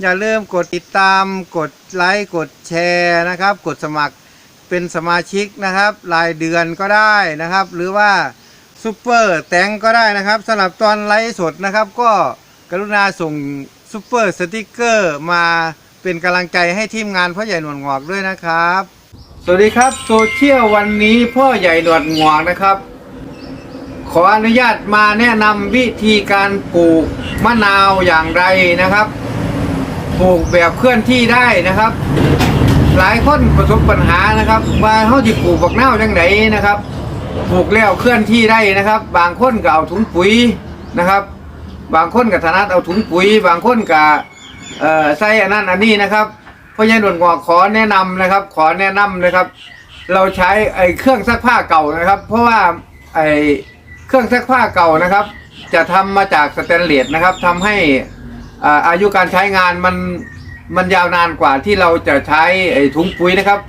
อย่าลืมกดติดตาม กดไลค์ กดแชร์นะครับ กดสมัครเป็นสมาชิกนะครับ รายเดือนก็ได้นะครับ หรือว่าซูเปอร์แตงก็ได้นะครับสำหรับตอนไลฟ์สดนะครับ ก็กรุณาส่งซูเปอร์สติกเกอร์มาเป็นกำลังใจให้ทีมงานพ่อใหญ่หนวดหงอกด้วยนะครับ สวัสดีครับโซเชียลวันนี้พ่อใหญ่หนวดหงอกนะครับ ขออนุญาตมาแนะนำวิธีการปลูกมะนาวอย่างไรนะครับ ปลูกแบบเคลื่อนที่ได้นะครับ หลายคนประสบปัญหานะครับว่าเขาจะปลูกบักเนาจังไหนนะครับปลูกแล้วเคลื่อนที่ได้นะครับ บางคนก็เอาถุงปุ๋ยนะครับ บางคนก็ถนัดเอาถุงปุ๋ย บางคนก็เอ่อใส่อันนั้นอันนี้นะครับพ่อใหญ่หนวดงอกขอแนะนำนะครับ ขอแนะนำนะครับ เราใช้ไอ้เครื่องซักผ้าเก่านะครับ เพราะว่าไอ้เครื่องซักผ้าเก่านะครับ จะทำมาจากสแตนเลสนะครับทำให้ อายุการใช้งานมันมันยาวนานกว่าที่เราจะใช้ไอ้ถุงปุ๋ยนะครับ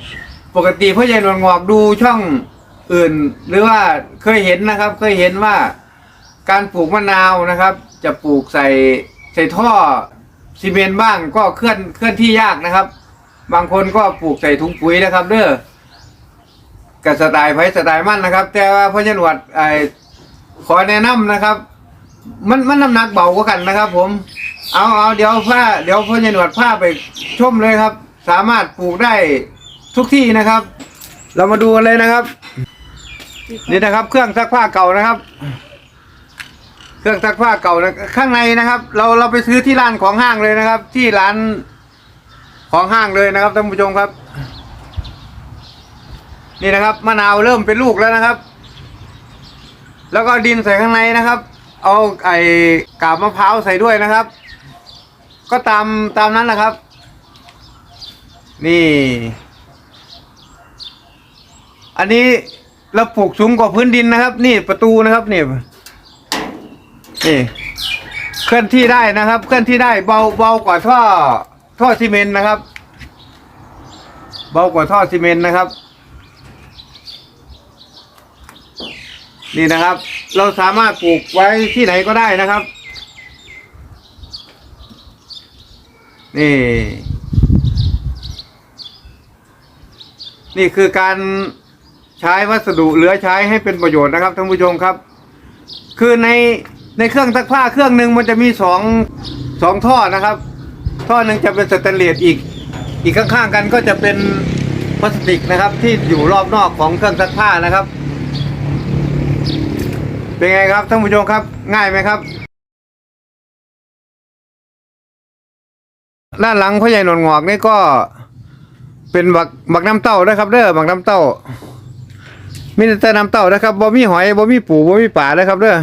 ปกติพ่อใหญ่หนวดงอกดูช่องอื่น หรือว่าเคยเห็นนะครับ เคยเห็นว่าการปลูกมะนาวนะครับ จะปลูกใส่ใส่ท่อซีเมนต์บ้างก็เคลื่อนเคลื่อนที่ยากนะครับ บางคนก็ปลูกใส่ถุงปุ๋ยนะครับเด้อกับสไตล์ไผสไตล์มันนะครับ แต่ว่าพ่อใหญ่นวดไอขอแนะนำนะครับ มันมันน้ำหนักเบากว่ากันนะครับ ผม เอาเอาเดี๋ยวผ้าเดี๋ยวพ่อหนวดผ้าไปชมเลยครับ สามารถปลูกได้ทุกที่นะครับ เรามาดูกันเลยนะครับ นี่นะครับ เครื่องซักผ้าเก่านะครับ เครื่องซักผ้าเก่านะข้างในนะครับ เราเราไปซื้อที่ร้านของห้างเลยนะครับ ที่ร้านของห้างเลยนะครับท่านผู้ชมครับ นี่นะครับมะนาวเริ่มเป็นลูกแล้วนะครับ แล้วก็ดินใส่ข้างในนะครับ เอาไอ้กาบมะพร้าวใส่ด้วยนะครับ ก็ตามตามนั้นนะครับ นี่ อันนี้เราปลูกสูงกว่าพื้นดินนะครับ นี่ประตูนะครับนี่นี่ เคลื่อนที่ได้นะครับ เคลื่อนที่ได้เบาเบากว่าท่อท่อซีเมนต์นะครับ เบากว่าท่อซีเมนต์นะครับ นี่นะครับ เราสามารถปลูกไว้ที่ไหนก็ได้นะครับ นี่ นี่คือการใช้วัสดุเหลือใช้ให้เป็นประโยชน์นะครับท่านผู้ชมครับ คือในในเครื่องซักผ้าเครื่องหนึ่งมันจะมีสองสองท่อนะครับ ท่อหนึ่งจะเป็นสแตนเลสอีก อีกข้างๆกันก็จะเป็นพลาสติกนะครับที่อยู่รอบนอกของเครื่องซักผ้านะครับ เป็นไงครับท่านผู้ชมครับ ง่ายไหมครับ ด้านหลังพ่อใหญ่หนวดงอกนี่ก็เป็นบักบักน้ำเต้านะครับเด้อบักน้ำเต้ามีแต่น้ำเต้านะครับบ่มีหอยบ่มีปูบ่มีป่านะครับเด้อ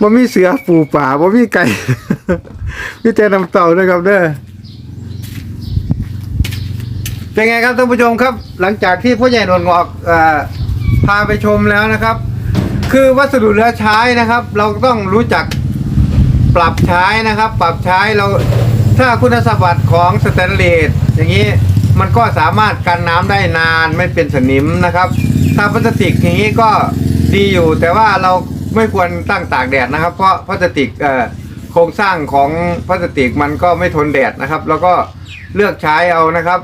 บ่มีเสือปูป่าบ่มีไก่มีแต่น้ำเต้านะครับเด้อเป็นไงครับท่านผู้ชมครับ หลังจากที่พ่อใหญ่หนวดงอกอพาไปชมแล้วนะครับ คือวัสดุเหลือใช้นะครับ เราต้องรู้จัก ปรับใช้นะครับ ปรับใช้เราถ้าคุณสมบัติของสแตนเลสอย่างนี้มันก็สามารถกันน้ำได้นานไม่เป็นสนิมนะครับ ถ้าพลาสติกอย่างนี้ก็ดีอยู่ แต่ว่าเราไม่ควรตั้งตากแดดนะครับ เพราะพลาสติกโครงสร้างของพลาสติกมันก็ไม่ทนแดดนะครับ แล้วก็เลือกใช้เอานะครับ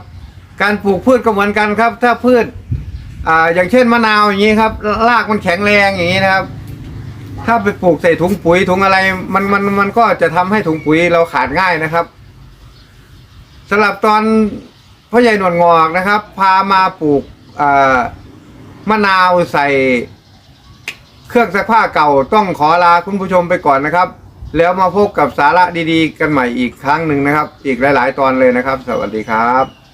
การปลูกพืชก็เหมือนกันครับ ถ้าพืชออย่างเช่นมะนาวอย่างนี้ครับรากมันแข็งแรงอย่างนี้นะครับ ถ้าไปปลูกใส่ถุงปุ๋ยถุงอะไร มันมันมันก็จะทำให้ถุงปุ๋ยเราขาดง่ายนะครับสำหรับตอนพ่อใหญ่หนวดงอกนะครับ พามาปลูกมะนาวใส่เครื่องซักผ้าเก่าต้องขอลาคุณผู้ชมไปก่อนนะครับ แล้วมาพบกับสาระดีๆ กันใหม่อีกครั้งหนึ่งนะครับ อีกหลาย ๆ ตอนเลยนะครับ สวัสดีครับ